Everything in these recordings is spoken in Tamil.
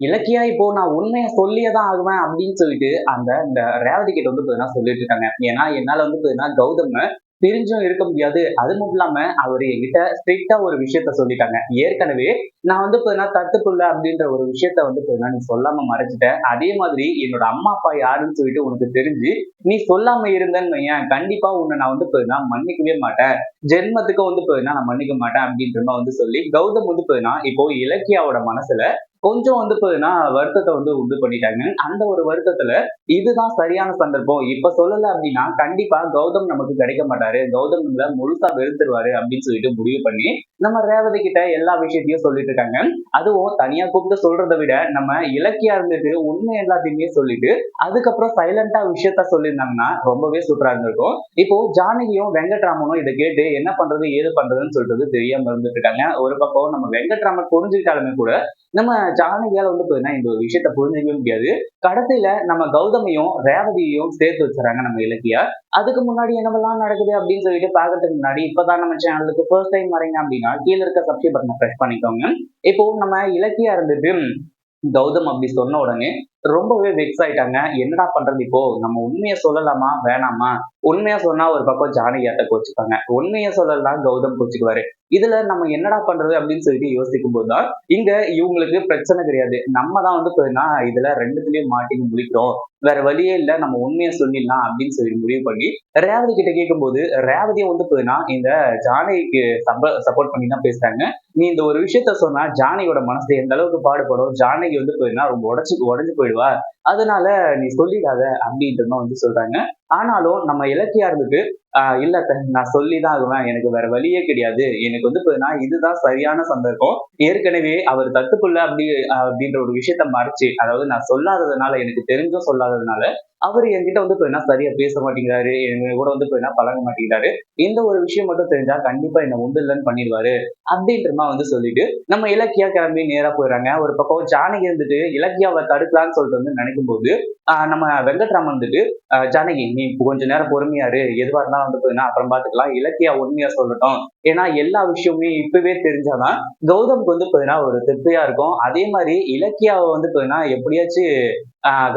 இலக்கியா இப்போ நான் உண்மையை சொல்லியே தான் ஆகுவேன் அப்படின்னு சொல்லிட்டு அந்த இந்த ரேவதி கிட்ட வந்து பார்த்தீங்கன்னா சொல்லிட்டு இருக்காங்க. ஏன்னா என்னால வந்து பார்த்தீங்கன்னா கௌதம பிரிஞ்சும் இருக்க முடியாது. அது மட்டும் இல்லாம அவர் என்கிட்ட ஸ்ட்ரிக்டா ஒரு விஷயத்த சொல்லிட்டாங்க. ஏற்கனவே நான் வந்து பார்த்தீங்கன்னா தட்டுக்குள்ள அப்படின்ற ஒரு விஷயத்த வந்து பார்த்தீங்கன்னா நீ சொல்லாம மறைச்சிட்டேன். அதே மாதிரி என்னோட அம்மா அப்பா யாருன்னு சொல்லிட்டு உனக்கு தெரிஞ்சு நீ சொல்லாம இருந்தேன்னு வையேன். கண்டிப்பா உன்னை நான் வந்து பார்த்தீங்கன்னா மன்னிக்கவே மாட்டேன். ஜென்மத்துக்கு வந்து பார்த்தீங்கன்னா நான் மன்னிக்க மாட்டேன் அப்படின்ற மாதிரி வந்து சொல்லி கௌதம் வந்து பார்த்தீங்கன்னா இப்போ இலக்கியாவோட மனசுல கொஞ்சம் வந்து பார்த்தீங்கன்னா வருத்தத்தை வந்து உண்டு பண்ணிட்டாங்க. அந்த ஒரு வருத்தத்துல இதுதான் சரியான சந்தர்ப்பம். இப்ப சொல்லல அப்படின்னா கண்டிப்பா கௌதம் நமக்கு கிடைக்க மாட்டாரு. கௌதம் நம்மள முழுசா வெறுத்துருவாரு அப்படின்னு சொல்லிட்டு முடிவு பண்ணி நம்ம ரேவதி கிட்ட எல்லா விஷயத்தையும் சொல்லிட்டு இருக்காங்க. அதுவும் தனியா கூப்பிட்டு சொல்றதை விட நம்ம இலக்கியா இருந்துட்டு உண்மை எல்லாத்தையுமே சொல்லிட்டு அதுக்கப்புறம் சைலண்டா விஷயத்த சொல்லியிருந்தாங்கன்னா ரொம்பவே சூப்பரா இருந்திருக்கும். இப்போ ஜானகியும் வெங்கட்ராமனும் இதை கேட்டு என்ன பண்றது ஏது பண்றதுன்னு சொல்றது தெரியாம இருந்துட்டு இருக்காங்க. ஒரு பக்கம் நம்ம வெங்கட்ராமன் புரிஞ்சுக்கிட்டாலுமே கூட நம்ம ஜானகியால வந்து பார்த்தீங்கன்னா இந்த ஒரு விஷயத்த புரிஞ்சுக்கவே முடியாது. கடைசியில நம்ம கௌதமையும் ரேவதியையும் சேர்த்து வச்சுறாங்க நம்ம இலக்கியா. அதுக்கு முன்னாடி என்னவெல்லாம் நடக்குது அப்படின்னு சொல்லிட்டு பார்க்கறதுக்கு முன்னாடி இப்பதான் நம்ம சேனலுக்கு ஃபர்ஸ்ட் டைம் வரீங்க அப்படின்னா கீழே இருக்க சப்ஸ்கிரைப் பட்டனை ப்ரெஸ் பண்ணிக்கோங்க. இப்போ நம்ம இலக்கியா இருந்துட்டு கௌதம் அப்படி சொன்ன உடனே ரொம்பவே வெக்ஸ் ஆயிட்டாங்க. என்னடா பண்றது இப்போ? நம்ம உண்மையை சொல்லலாமா? வேணாமா? உண்மையா சொன்னா ஒரு பக்கம் ஜானகியாட்ட கோச்சுப்பாங்க. உண்மையை சொல்லலாம் கௌதம் கோச்சுக்குவாரு. இதுல நம்ம என்னடா பண்றது அப்படின்னு சொல்லிட்டு யோசிக்கும் போதுதான் இங்க இவங்களுக்கு பிரச்சனை கிடையாது. நம்ம தான் வந்து பார்த்தீங்கன்னா இதுல ரெண்டுத்துலயும் மாட்டிங்க முடிக்கிறோம் வேற வழியே இல்ல. நம்ம உண்மையை சொல்லிடலாம் அப்படின்னு சொல்லி முடிவு பண்ணி ரேவதி கிட்ட கேட்கும்போது ரேவதியை வந்து பார்த்தீங்கன்னா இந்த ஜானகிக்கு சப்போர்ட் பண்ணி தான் பேசுறாங்க. நீ இந்த ஒரு விஷயத்த சொன்னா ஜானகியோட மனசு எந்த அளவுக்கு பாடுபடும்? ஜானகி வந்து பார்த்தீங்கன்னா ரொம்ப உடச்சு உடஞ்சு போயிடுவா அதனால நீ சொல்லிடாத அப்படின்ட்டு வந்து சொல்றாங்க. ஆனாலும் நம்ம இலக்கியா ஆஹ் இல்ல அத்தை, நான் சொல்லிதான் ஆகுவேன். எனக்கு வேற வழியே கிடையாது. எனக்கு வந்து நான் இதுதான் சரியான சந்தர்ப்பம். ஏற்கனவே அவர் தத்துக்குள்ள அப்படி அப்படின்ற ஒரு விஷயத்த மறைச்சு அதாவது நான் சொல்லாததுனால எனக்கு தெரிஞ்சும் சொல்லாததுனால அவர் என்கிட்ட வந்து பார்த்தீங்கன்னா சரியா பேச மாட்டேங்கிறாரு எங்க கூட வந்து பார்த்தீங்கன்னா பழக மாட்டேங்கிறாரு இந்த ஒரு விஷயம் மட்டும் தெரிஞ்சா கண்டிப்பா என்ன உண்டு இல்லைன்னு பண்ணிடுவாரு அப்படின்றமா வந்து சொல்லிட்டு நம்ம இலக்கியா கிளம்பி நேரா போயிடுறாங்க. ஒரு பக்கம் ஜானகி இருந்துட்டு இலக்கியாவை தடுக்கலான்னு சொல்லிட்டு வந்து நினைக்கும் போது நம்ம வெங்கட்ராமன் வந்துட்டு ஜானகி நீ கொஞ்ச நேரம் பொறுமையாரு எதுவா இருந்தாலும் வந்து போதுன்னா அப்புறம் பாத்துக்கலாம். இலக்கியா உண்மையா சொல்லட்டும். ஏன்னா எல்லா விஷயமுமே இப்பவே தெரிஞ்சாதான் கௌதம்க்கு வந்து பார்த்தீங்கன்னா ஒரு திருப்தியா இருக்கும். அதே மாதிரி இலக்கியாவை வந்து போதுன்னா எப்படியாச்சும்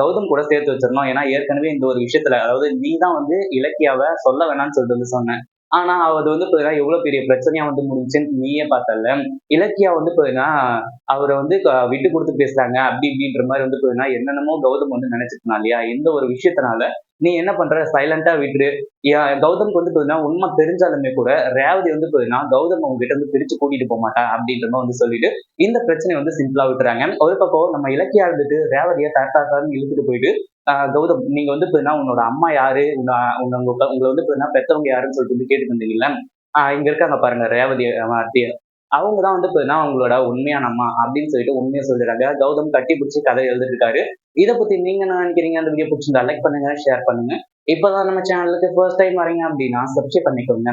கௌதம் கூட சேர்த்து வச்சிடணும். ஏன்னா ஏற்கனவே இந்த ஒரு விஷயத்துல அதாவது நீ தான் வந்து இலக்கியாவை சொல்ல வேணாம்னு சொல்லிட்டு வந்து சொன்னேன். ஆனா அது வந்து பார்த்தீங்கன்னா எவ்வளவு பெரிய பிரச்சனையா வந்து முடிஞ்சுன்னு நீயே பார்த்தல. இலக்கியா வந்து பார்த்தீங்கன்னா அவரை வந்து க- விட்டு கொடுத்து பேசுறாங்க அப்படி இப்படின்ற மாதிரி வந்து பார்த்தீங்கன்னா என்னென்னமோ கௌதம் வந்து நினைச்சிருக்கா இல்லையா? இந்த ஒரு விஷயத்தினால நீ என்ன பண்ற? சைலண்டா விட்டுரு. கௌதம்க்கு வந்து பார்த்தீங்கன்னா உண்மை தெரிஞ்சாலுமே கூட ரேவதி வந்து பார்த்தீங்கன்னா கௌதம் அவங்க கிட்ட வந்து பிரிச்சு கூட்டிட்டு போக மாட்டான் அப்படின்ற மாதிரி வந்து சொல்லிட்டு இந்த பிரச்சனையை வந்து சிம்பிளா விட்டுறாங்க. ஒரு பக்கம் நம்ம இலக்கியா இருந்துட்டு ரேவதியை தட்டாத்தான்னு இழுத்துட்டு போயிட்டு ஆஹ் கௌதம் நீங்க வந்து பார்த்தீங்கன்னா உன்னோட அம்மா யாரு? உங்க உங்களை வந்து பார்த்தீங்கன்னா பெத்தவங்க யாருன்னு சொல்லிட்டு வந்து கேட்டுட்டு இருந்தீங்கல்ல ஆஹ் இங்க இருக்காங்க பாருங்க ரேவதி அவங்க தான் வந்து பார்த்தீங்கன்னா அவங்களோட உண்மையான அம்மா அப்படின்னு சொல்லிட்டு உண்மையை சொல்லிடுறாங்க. கௌதம் கட்டி பிடிச்சி கதை எழுதிருக்காரு இருக்காரு இதை பத்தி நீங்க என்ன நினைக்கிறீங்க? அந்த வீடியோ பிடிச்சிருந்தா லைக் பண்ணுங்க ஷேர் பண்ணுங்க. இப்பதான் நம்ம சேனலுக்கு ஃபர்ஸ்ட் டைம் வரீங்க அப்படின்னா சப்ஸ்கிரைப் பண்ணிக்கோங்க.